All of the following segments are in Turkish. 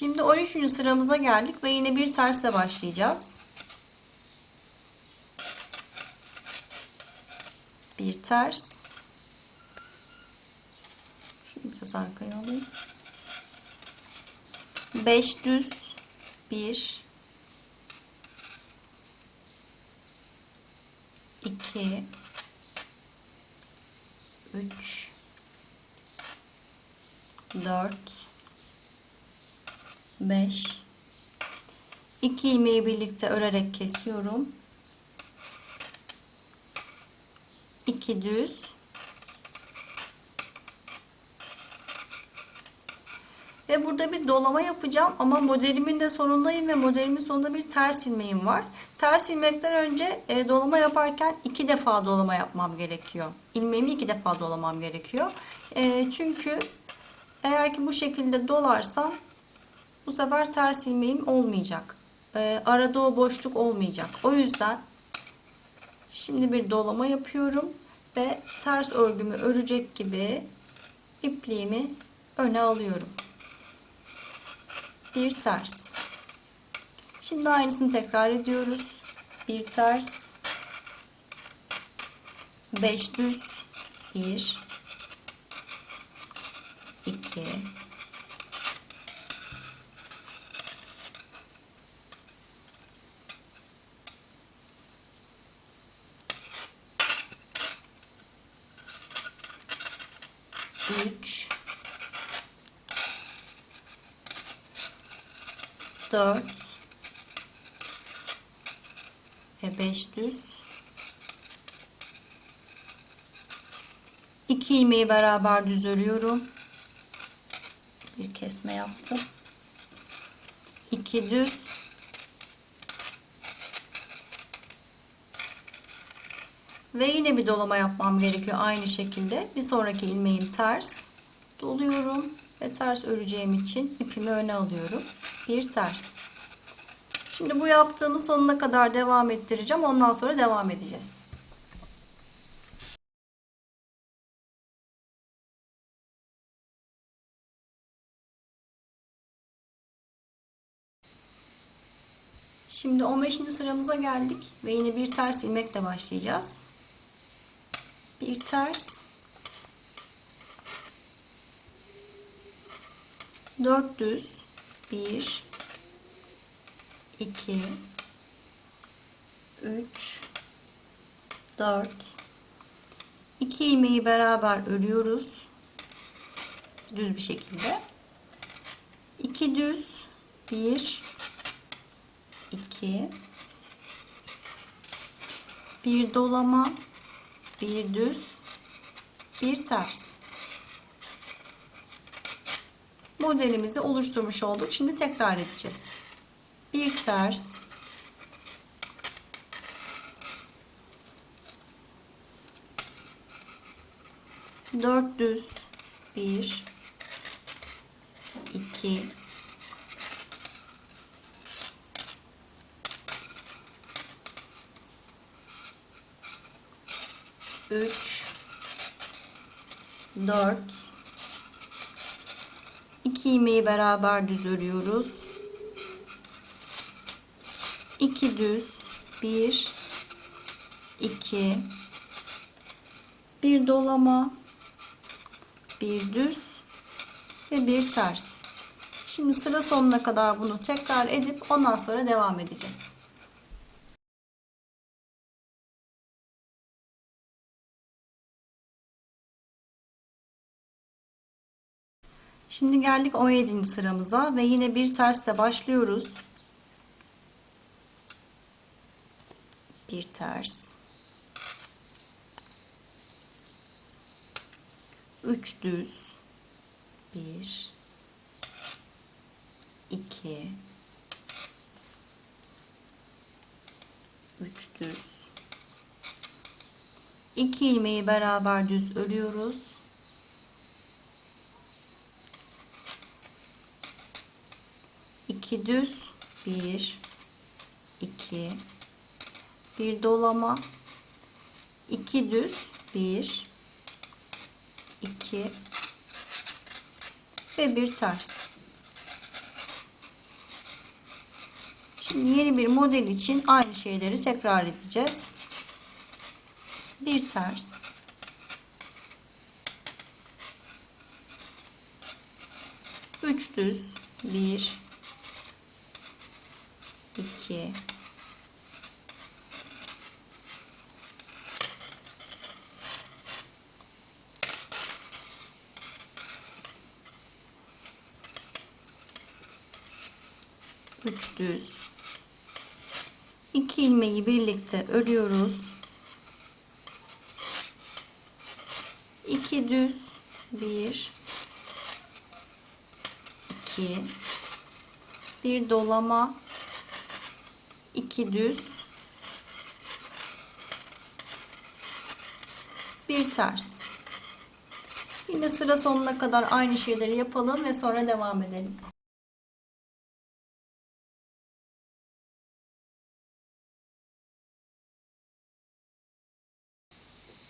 Şimdi 13. sıramıza geldik ve yine bir tersle başlayacağız. Bir ters. Şunu biraz arkaya alayım. 5 düz. 1 2 3 4 5 2 ilmeği birlikte örerek kesiyorum. 2 düz ve burada bir dolama yapacağım ama modelimin de sonundayım ve modelimin sonunda bir ters ilmeğim var. Ters ilmekten önce e, dolama yaparken iki defa dolama yapmam gerekiyor. İlmeğimi iki defa dolamam gerekiyor. E, çünkü eğer ki bu şekilde dolarsam bu sefer ters ilmeğim olmayacak. E, arada o boşluk olmayacak. O yüzden şimdi bir dolama yapıyorum ve ters örgümü örecek gibi ipliğimi öne alıyorum. Bir ters. Şimdi aynısını tekrar ediyoruz. Bir ters. 5 düz. 1 2 3 4 ve 5 düz. 2 ilmeği beraber düz örüyorum. Bir kesme yaptım. 2 düz. Ve yine bir dolama yapmam gerekiyor aynı şekilde. Bir sonraki ilmeğim ters. Doluyorum ve ters öreceğim için ipimi öne alıyorum bir ters şimdi bu yaptığımı sonuna kadar devam ettireceğim ondan sonra devam edeceğiz Şimdi 15. sıramıza geldik ve yine bir ters ilmekle başlayacağız. Bir ters. 4 düz. 1 2 3 4 2 ilmeği beraber örüyoruz. Düz bir şekilde. 2 düz. 1 2 bir dolama bir düz bir ters modelimizi oluşturmuş olduk. Şimdi tekrar edeceğiz. Bir ters. Dört düz. Bir. İki. 3 4 2 ilmeği beraber düz örüyoruz 2 düz. 1 2 bir dolama. Bir düz. Ve bir ters. Şimdi sıra sonuna kadar bunu tekrar edip ondan sonra devam edeceğiz Şimdi geldik 17. sıramıza ve yine bir tersle başlıyoruz. Bir ters. 3 düz. 1 2 3 düz. 2 ilmeği beraber düz örüyoruz. 2 düz 1 2 bir dolama 2 düz 1 2 ve bir ters Şimdi yeni bir model için aynı şeyleri tekrar edeceğiz. Bir ters. Üç düz. Bir. İki, Üç düz. İki ilmeği birlikte örüyoruz. İki düz. Bir. iki, Bir dolama. İki düz. Bir ters. Yine sıra sonuna kadar aynı şeyleri yapalım ve sonra devam edelim.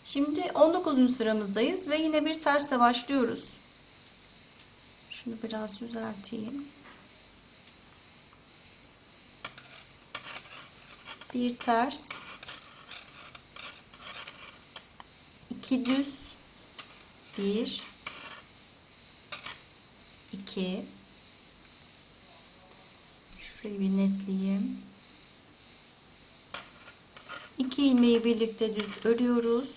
Şimdi 19. sıramızdayız ve yine bir tersle başlıyoruz. Şunu biraz düzelteyim. Bir ters. iki düz. Bir. iki. Şurayı bir netleyeyim. İki ilmeği birlikte düz örüyoruz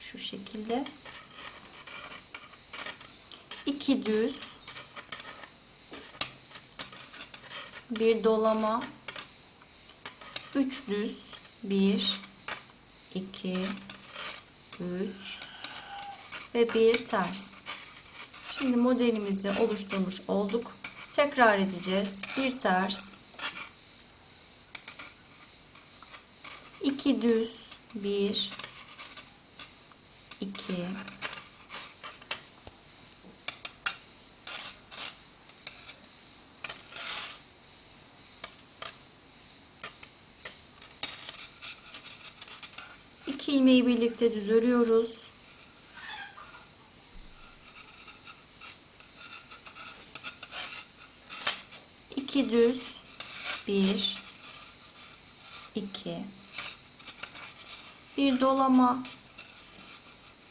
şu şekilde iki düz bir dolama üç düz. Bir iki üç ve bir ters. Şimdi modelimizi oluşturmuş olduk. Tekrar edeceğiz. Bir ters. İki düz. Bir 2 2 ilmeği birlikte düz örüyoruz. İki düz. Bir. İki. Bir dolama.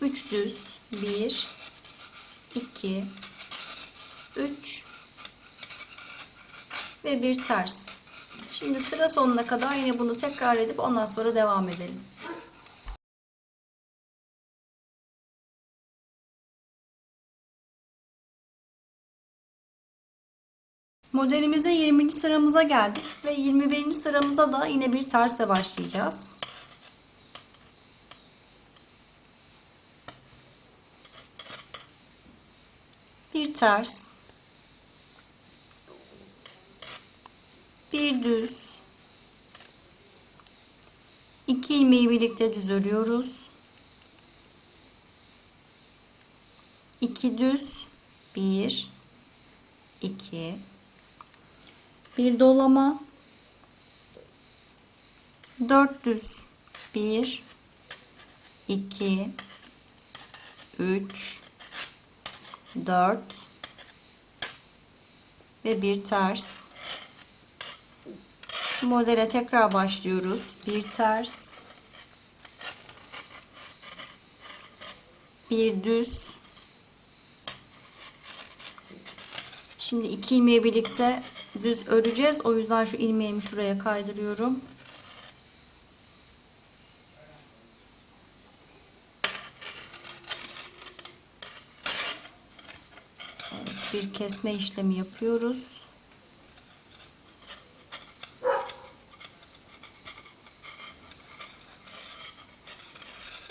3 düz. 1 2 3 ve bir ters. Şimdi sıra sonuna kadar yine bunu tekrar edip ondan sonra devam edelim. Modelimizde 20. sıramıza geldik ve 21. sıramıza da yine bir tersle başlayacağız. bir ters bir düz iki ilmeği birlikte düz örüyoruz iki düz bir iki bir dolama. Dört düz bir. İki. Üç. 4 ve bir ters. Modele tekrar başlıyoruz. Bir ters. Bir düz. Şimdi iki ilmeği birlikte düz öreceğiz. O yüzden şu ilmeğimi şuraya kaydırıyorum. Bir kesme işlemi yapıyoruz.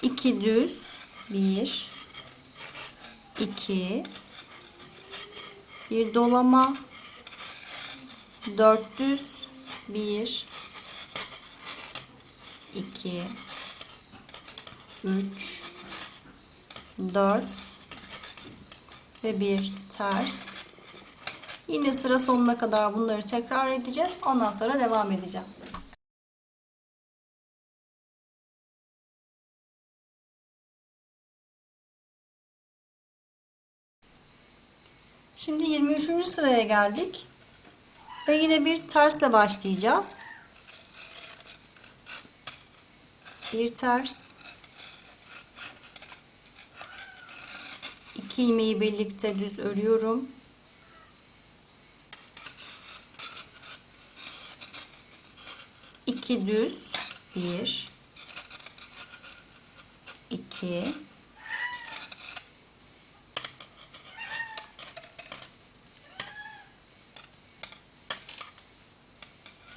İki düz, bir, iki, bir dolama, dört düz, bir, iki, üç, dört, ve bir ters. Yine sıra sonuna kadar bunları tekrar edeceğiz. Ondan sonra devam edeceğim. Şimdi 23. sıraya geldik. Ve yine bir tersle başlayacağız. Bir ters. İki ilmeği birlikte düz örüyorum. İki düz. Bir. iki,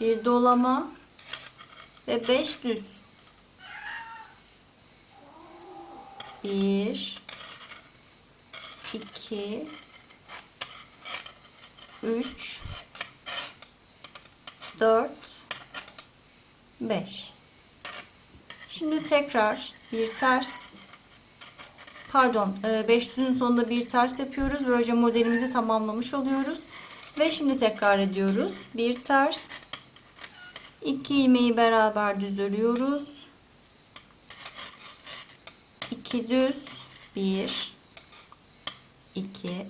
Bir dolama ve beş düz. Bir, iki, üç, dört, beş. Şimdi tekrar bir ters pardon 5 düzün sonunda bir ters yapıyoruz. Böylece modelimizi tamamlamış oluyoruz. Ve şimdi tekrar ediyoruz. Bir ters 2 ilmeği beraber düz örüyoruz. 2 düz. 1 2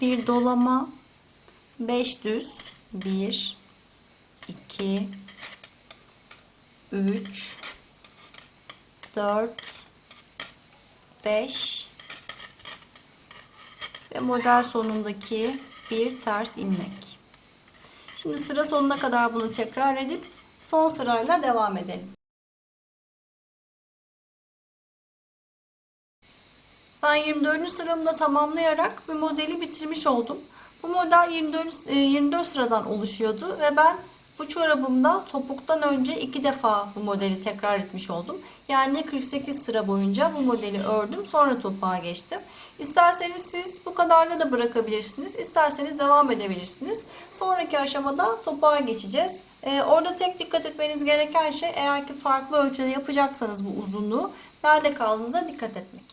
bir dolama. 5 düz. 1 2 3 4 5 ve model sonundaki bir ters ilmek. Şimdi sıra sonuna kadar bunu tekrar edip son sırayla devam edelim. Ben 24. sıramda tamamlayarak bu modeli bitirmiş oldum. Bu model 24, 24 sıradan oluşuyordu ve ben bu çorabımda topuktan önce iki defa bu modeli tekrar etmiş oldum. Yani 48 sıra boyunca bu modeli ördüm. Sonra topuğa geçtim. İsterseniz siz bu kadarla da bırakabilirsiniz. İsterseniz devam edebilirsiniz. Sonraki aşamada topuğa geçeceğiz. Ee, orada tek dikkat etmeniz gereken şey eğer ki farklı ölçüde yapacaksanız bu uzunluğu nerede kaldığınıza dikkat etmek.